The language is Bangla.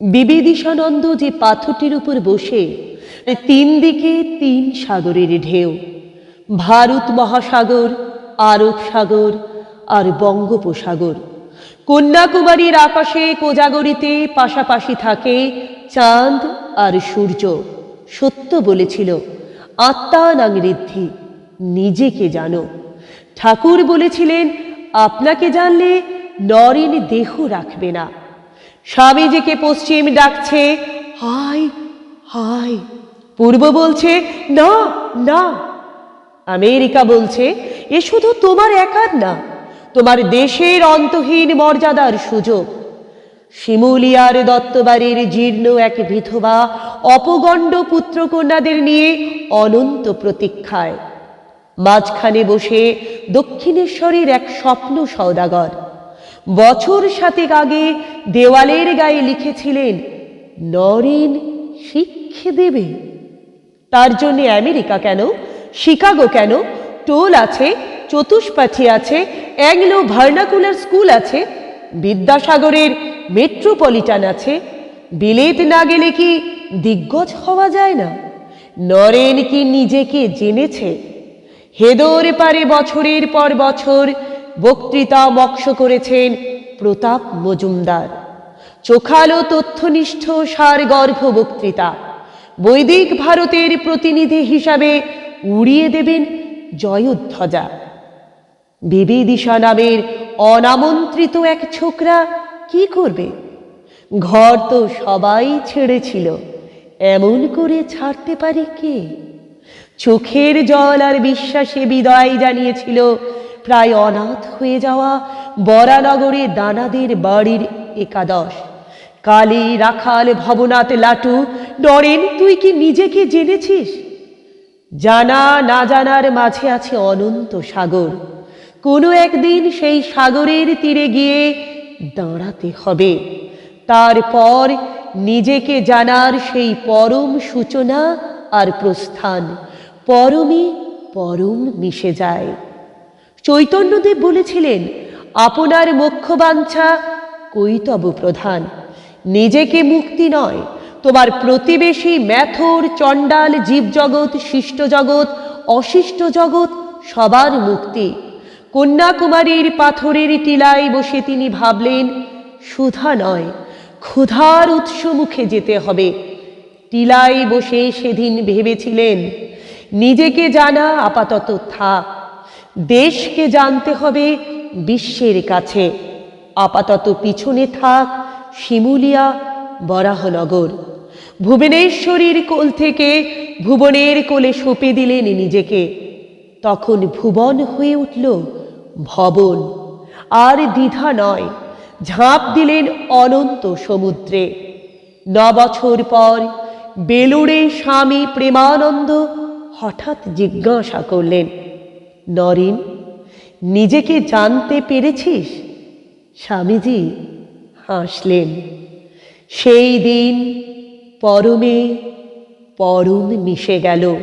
বিবিদিশানন্দ যে পাথরটির উপর বসে তিন দিকে তিন সাগরের ঢেউ, ভারত মহাসাগর, আরব সাগর আর বঙ্গোপসাগর। কন্যাকুমারীর আকাশে কোজাগরীতে পাশাপাশি থাকে চাঁদ আর সূর্য, সত্য বলেছিল, আত্মা নাং ঋদ্ধি নিজেকে জানো? ঠাকুর বলেছিলেন, আপনাকে জানলে নরেন দেহ রাখবে না। স্বামীজিকে পশ্চিম ডাকছে, হাই হাই। পূর্ব বলছে, না না। আমেরিকা বলছে, এ শুধু তোমার একার না, তোমার দেশের অন্তহীন মর্যাদার সুযোগ। শিমুলিয়ার দত্তবাড়ির জীর্ণ এক বিধবা অপগণ্ড পুত্রকন্যাদের নিয়ে অনন্ত প্রতীক্ষায়। মাঝখানে বসে দক্ষিণেশ্বরের এক স্বপ্ন সওদাগর। বছর সাতেক আগে দেওয়ালের গায়ে লিখেছিলেন, নরেন শিক্ষে দেবে। তার জন্য আমেরিকা কেন, শিকাগো কেন, টোল আছে, চতুষ্পাঠী আছে, অ্যাংলো ভার্নাকুলার স্কুল আছে, বিদ্যাসাগরের মেট্রোপলিটান আছে, বিলেত না গেলে কি দিগ্গজ হওয়া যায় না? নরেন কি নিজেকে জেনেছে? হেদর পারে বছরের পর বছর বক্তৃতা মক্ষ করেছেন প্রতাপ মজুমদার। চোখালো তথ্যনিষ্ঠ সার গর্ভ বক্তৃতা। বৈদিক ভারতের প্রতিনিধি হিসাবে উড়িয়ে দেবেন জয়োধ্বজা। বিবিদিশা নামের অনামন্ত্রিত এক ছোকরা কি করবে? ঘর তো সবাই ছেড়েছিল, এমন করে ছাড়তে পারে কে? চোখের জল আর বিশ্বাসে বিদায় জানিয়েছিল প্রায় অনাথ হয়ে যাওয়া বরানগরে দানাদের বাড়ির একাদশ। কালী রাখাল ভবনাথ লাটু নরেন তুই কি নিজেকে জেনেছিস? জানা না জানার মাঝে আছে অনন্ত সাগর। কোনো একদিন সেই সাগরের তীরে গিয়ে দাঁড়াতে হবে। তারপর নিজেকে জানার সেই পরম সূচনা আর প্রস্থান। পরমই পরম মিশে যায়। চৈতন্যদেব বলেছিলেন, আপনার মোক্ষবাঞ্ছা কৈতব প্রধান? নিজেকে মুক্তি নয়, তোমার প্রতিবেশী ম্যাথর, চণ্ডাল, জীবজগৎ শিষ্ট জগৎ অশিষ্ট জগৎ সবার মুক্তি। কন্যাকুমারীর পাথরের টিলায় বসে তিনি ভাবলেন, সুধা নয়, ক্ষুধার উৎস মুখে যেতে হবে। টিলায় বসে সেদিন ভেবেছিলেন, নিজেকে জানা আপাতত থাক দেশকে জানতে হবে বিশ্বের কাছে। আপাতত পিছনে থাক শিমুলিয়া বরাহনগর। ভুবনেশ্বরীর কোল থেকে ভুবনের কোলে সঁপে দিলেন নিজেকে। তখন ভুবন হয়ে উঠল ভবন। আর দ্বিধা নয়, ঝাঁপ দিলেন অনন্ত সমুদ্রে। ন বছর পর বেলুড়ে স্বামী প্রেমানন্দ হঠাৎ জিজ্ঞাসা করলেন নরেন নিজেকে জানতে পেরেছিস? স্বামীজি হাসলেন। সেই দিন পরমে পরম মিশে গেল।